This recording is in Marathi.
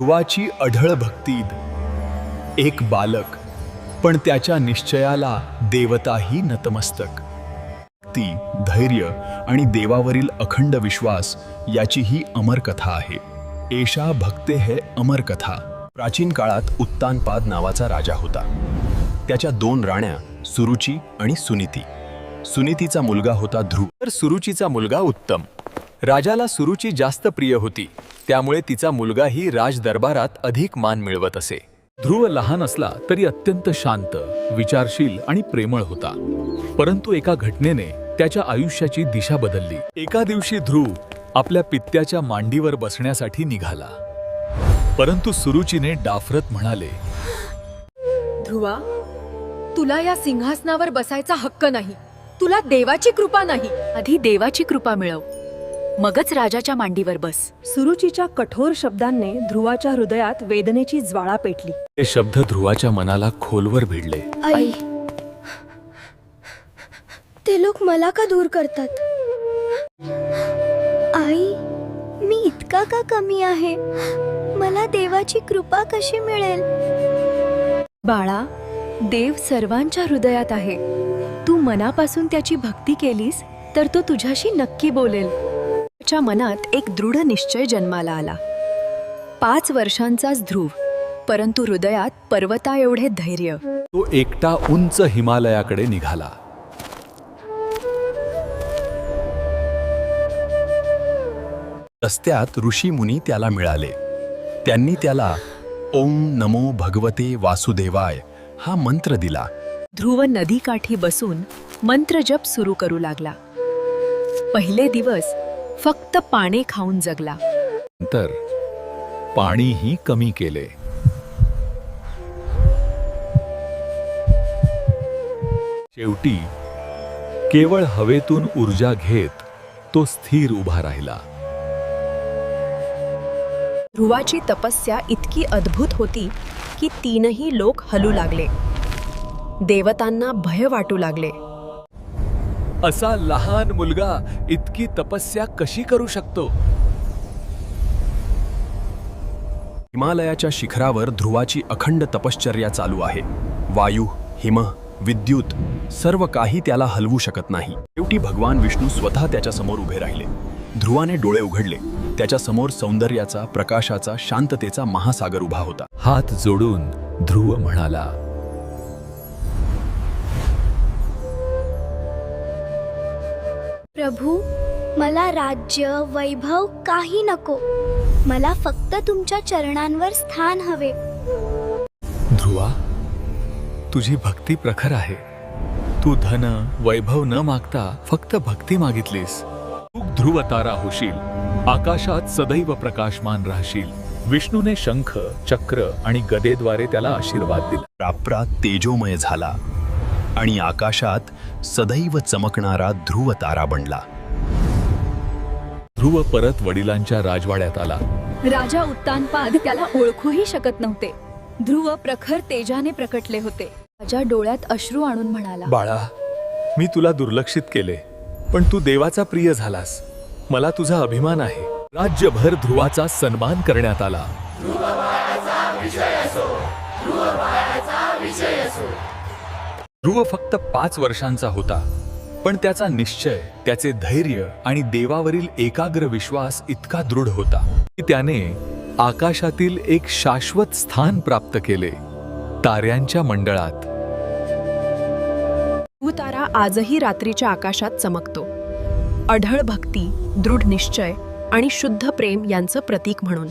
ध्रुवाची अढळ भक्तीद. एक बालक पण त्याच्या निश्चयाला देवताही नतमस्तक. ती धैर्य आणि देवावरील अखंड विश्वास याची ही अमर कथा आहे. एषा भक्ते हे अमर कथा प्राचीन काळात उत्तानपाद नावाचा राजा होता. त्याच्या दोन राण्या सुरुची आणि सुनीती. सुनीतीचा मुलगा होता ध्रुव. तर सुरुचीचा मुलगा उत्तम. राजाला सुरुची जास्त प्रिय होती. त्यामुळे तिचा मुलगाही राज दरबारात अधिक मान मिळवत असे. ध्रुव लहान असला तरी अत्यंत शांत विचारशील आणि प्रेमळ होता. परंतु एका घटनेने त्याच्या आयुष्याची दिशा बदलली. एका दिवशी ध्रुव आपल्या पित्याच्या मांडीवर बसण्यासाठी निघाला. परंतु सुरुचीने डाफरत म्हणाले ध्रुवा तुला या सिंहासनावर बसायचा हक्क नाही. तुला देवाची कृपा नाही. आधी देवाची कृपा मिळव. मगच राजाच्या मांडीवर बस. सुरुचीच्या कठोर शब्दांनी ध्रुवाच्या हृदयात वेदनेची ज्वाळा पेटली. ते शब्द ध्रुवाच्या मनाला खोलवर भिडले. आई. ते लोक मला का दूर करतात? आई मी इतका का कमी आहे? मला देवाची कृपा कशी मिळेल? बाळा देव सर्वांच्या हृदयात आहे. तू मनापासून त्याची भक्ती केलीस तर तो तुझ्याशी नक्की बोलेल. त्याच्या मनात एक दृढ निश्चय जन्माला आला. पाच वर्षांचाच ध्रुव परंतु हृदयात पर्वता एवढे धैर्य. तो एकटा उंच हिमालयाकडे निघाला. रस्त्यात ऋषी मुनी त्याला मिळाले. त्यांनी त्याला ओम नमो भगवते वासुदेवाय हा मंत्र दिला. ध्रुव नदीकाठी बसून मंत्रजप सुरू करू लागला. पहिले दिवस फक्त पाने खाऊन जगला. नंतर पाणीही कमी केले. शेवटी केवळ हवेतून ऊर्जा घेत तो स्थिर उभा राहिला. ध्रुवाची तपस्या इतकी अद्भुत होती की तीनही लोक हलू लागले. देवतांना भय वाटू लागले. असा लहान मुलगा इतकी तपस्या कशी करू शकतो? हिमालयाच्या शिखरावर ध्रुवाची अखंड तपश्चर्या चालू आहे. वायू हिम विद्युत सर्व काही त्याला हलवू शकत नाही. शेवटी भगवान विष्णू स्वतः त्याच्यासमोर उभे राहिले. ध्रुवाने डोळे उघडले. त्याच्यासमोर सौंदर्याचा प्रकाशाचा शांततेचा महासागर उभा होता. हात जोडून ध्रुव म्हणाला प्रभू मला राज्य वैभव काही नको. मला फक्त तुमच्या चरणांवर स्थान हवे. ध्रुवा तुझी भक्ती प्रखर आहे. तू धन वैभव न मागता फक्त भक्ती मागितलीस. तू ध्रुव तारा होशील. आकाशात सदैव प्रकाशमान राहशील. विष्णूने शंख चक्र आणि गदेद्वारे त्याला आशीर्वाद दिला. राप्रात तेजोमय झाला आणि आकाशात सदैव चमकणारा ध्रुव तारा बनला. ध्रुव परत वडिलांच्या राजवाड्यात आला. राजा उत्तानपाद त्याला ओळखूही शकत नव्हते. ध्रुव प्रखर तेजाने प्रकटले होते. राजा डोळ्यात अश्रू आणून म्हणाला बाळा मी तुला दुर्लक्षित केले पण तू देवाचा प्रिय झालास. मला तुझा अभिमान आहे. राज्यभर ध्रुवाचा सन्मान करण्यात आला. ध्रुव ध्रुव फक्त पाच वर्षांचा होता पण त्याचा निश्चय त्याचे धैर्य आणि देवावरील एकाग्र विश्वास इतका दृढ होता की त्याने आकाशातील एक शाश्वत स्थान प्राप्त केले ताऱ्यांच्या मंडळात. तारा आजही रात्रीच्या आकाशात चमकतो. अढळ भक्ती दृढ निश्चय आणि शुद्ध प्रेम यांचं प्रतीक म्हणून.